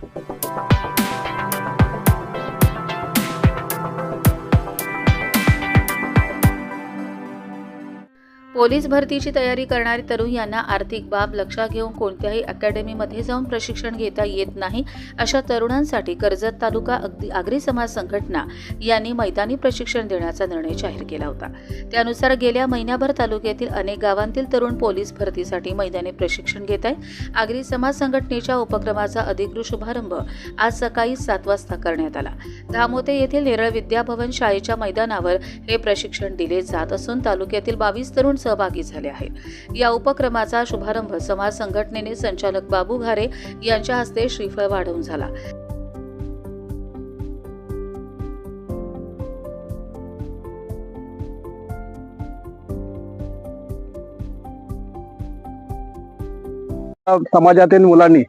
Thank you. Police भरतीची तयारी करणारे तरुण यांना आर्थिक बाब लक्षात घेऊन कोणत्याही अकॅडमीमध्ये जाऊन प्रशिक्षण घेता येत नाही अशा तरुणांसाठी कर्जत तालुका अगदी आगरी समाज संघटना यांनी मैदानी प्रशिक्षण देण्याचा निर्णय जाहीर केला होता. त्यानुसार गेल्या महिन्याभर तालुक्यातील अनेक गावांतील तरुण पोलीस भरतीसाठी मैदानी प्रशिक्षण घेत आहे आगरी समाज संघटनेच्या उपक्रमाचा अधिकृत शुभारंभ आज सकाळी सात वाजता करण्यात आला. धामोते येथील नेरळ विद्याभवन शाळेच्या मैदानावर हे प्रशिक्षण दिले जात असून तालुक्यातील बावीस तरुण सहभागी झाले आहेत. या उपक्रमाचा शुभारंभ समाज संघटनेने संचालक बाबू घारे यांच्या हस्ते श्रीफळ वाढवून झाला. समाजातील मुलांनी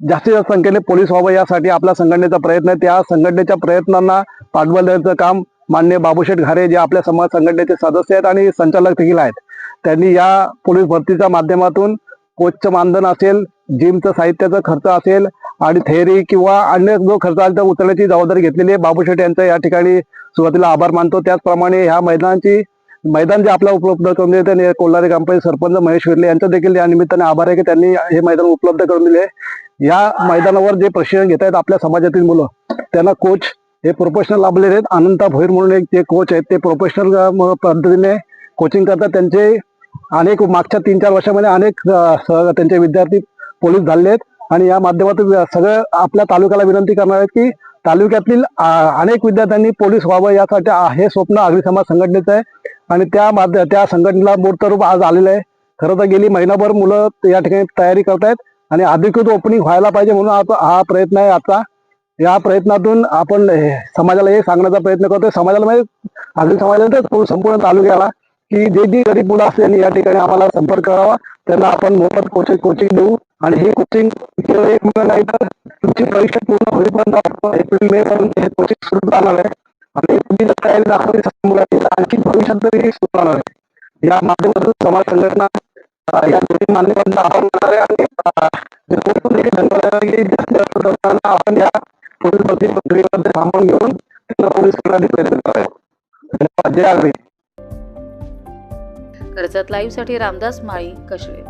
जास्तीत जास्त संख्येने पोलीस व्हावं यासाठी आपल्या संघटनेचा प्रयत्न आहे. त्या संघटनेच्या प्रयत्नांना पाठबळ द्यायचं काम मान्य बाबूशेठ घारे जे आपल्या समाज संघटनेचे सदस्य आहेत आणि संचालक देखील आहेत. त्यांनी या पोलीस भरतीच्या माध्यमातून कोचचं मानधन असेल जिमचं साहित्याचा खर्च असेल आणि थेअरी किंवा अन्य जो खर्च असेल तर उचलण्याची जबाबदारी घेतलेली आहे. बाबूशेठ यांचा या ठिकाणी सुरुवातीला आभार मानतो. त्याचप्रमाणे ह्या मैदानाची मैदान जे आपल्याला उपलब्ध करून दिले त्यांनी कोल्हारी ग्रामपंचायत सरपंच महेश विरले यांचा देखील या निमित्ताने आभार आहे की त्यांनी हे मैदान उपलब्ध करून दिले या मैदानावर जे प्रशिक्षण घेत आहेत आपल्या समाजातील मुलं त्यांना कोच हे प्रोफेशनल लाभलेले आहेत. अनंता भोईर म्हणून एक जे कोच आहेत. ते प्रोफेशनल पद्धतीने कोचिंग करतात. त्यांचे अनेक मागच्या तीन चार वर्षामध्ये अनेक त्यांचे विद्यार्थी पोलीस झाले आहेत. आणि या माध्यमातून सगळं आपल्या तालुक्याला विनंती करणार आहेत की तालुक्यातील अनेक विद्यार्थ्यांनी पोलीस व्हावं यासाठी हे स्वप्न आगरी समाज संघटनेचं आहे. आणि त्या माध्य त्या संघटनेला मूर्तरूप आज आलेलं आहे. खरं तर गेली महिनाभर मुलं या ठिकाणी तयारी करतायत. आणि अधिकृत ओपनिंग व्हायला पाहिजे म्हणून आता हा प्रयत्न आहे आता या प्रयत्नातून आपण हे समाजाला हे सांगण्याचा प्रयत्न करतोय. समाजाला म्हणजे आगरी समाजाला तर संपूर्ण तालुक्याला की जे जी गरीब मुलं असतील या ठिकाणी आम्हाला संपर्क करावा. त्यांना आपण मोफत कोचिंग कोचिंग देऊ. आणि हे कोचिंग केवळ एक मुलं नाही तर तुमची परीक्षा पूर्ण होईपर्यंत एप्रिल मे पर्यंत हे कोचिंग सुरू राहणार आहे. आणि तुम्ही जर तयारी दाखवली मुलांची आणखी भविष्यात तरी सुरू राहणार आहे. या माध्यमातून समाज संघटना या दोन्ही मान्यवरांचा आपण करणार आहे. आणि आपण या पोलीस भरती प्रक्रियेमध्ये थांबवून घेऊन तिला पोलीस करण्याचा प्रयत्न करावे धन्यवाद. जय आगरी कर्जत लाईव्हसाठी रामदास माळी कशळे